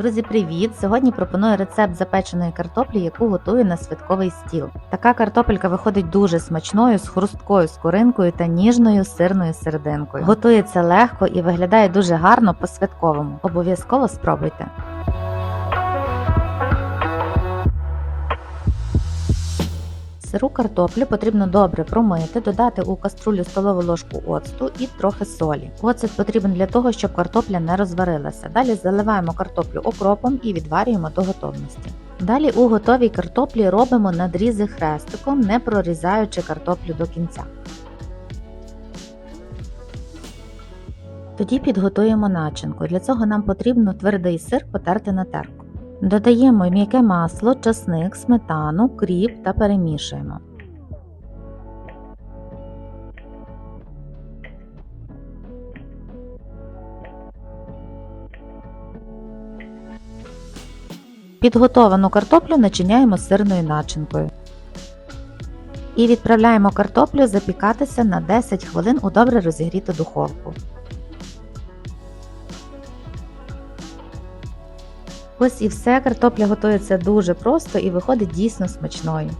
Друзі, привіт! Сьогодні пропоную рецепт запеченої картоплі, яку готую на святковий стіл. Така картопелька виходить дуже смачною, з хрусткою скоринкою та ніжною сирною серединкою. Готується легко і виглядає дуже гарно по-святковому. Обов'язково спробуйте. Сиру картоплю потрібно добре промити, додати у каструлю столову ложку оцту і трохи солі. Оцет потрібен для того, щоб картопля не розварилася. Далі заливаємо картоплю окропом і відварюємо до готовності. Далі у готовій картоплі робимо надрізи хрестиком, не прорізаючи картоплю до кінця. Тоді підготуємо начинку. Для цього нам потрібно твердий сир потерти на терку. Додаємо м'яке масло, часник, сметану, кріп та перемішуємо. Підготовану картоплю начиняємо сирною начинкою. І відправляємо картоплю запікатися на 10 хвилин у добре розігріту духовку. Ось і все, картопля готується дуже просто і виходить дійсно смачною.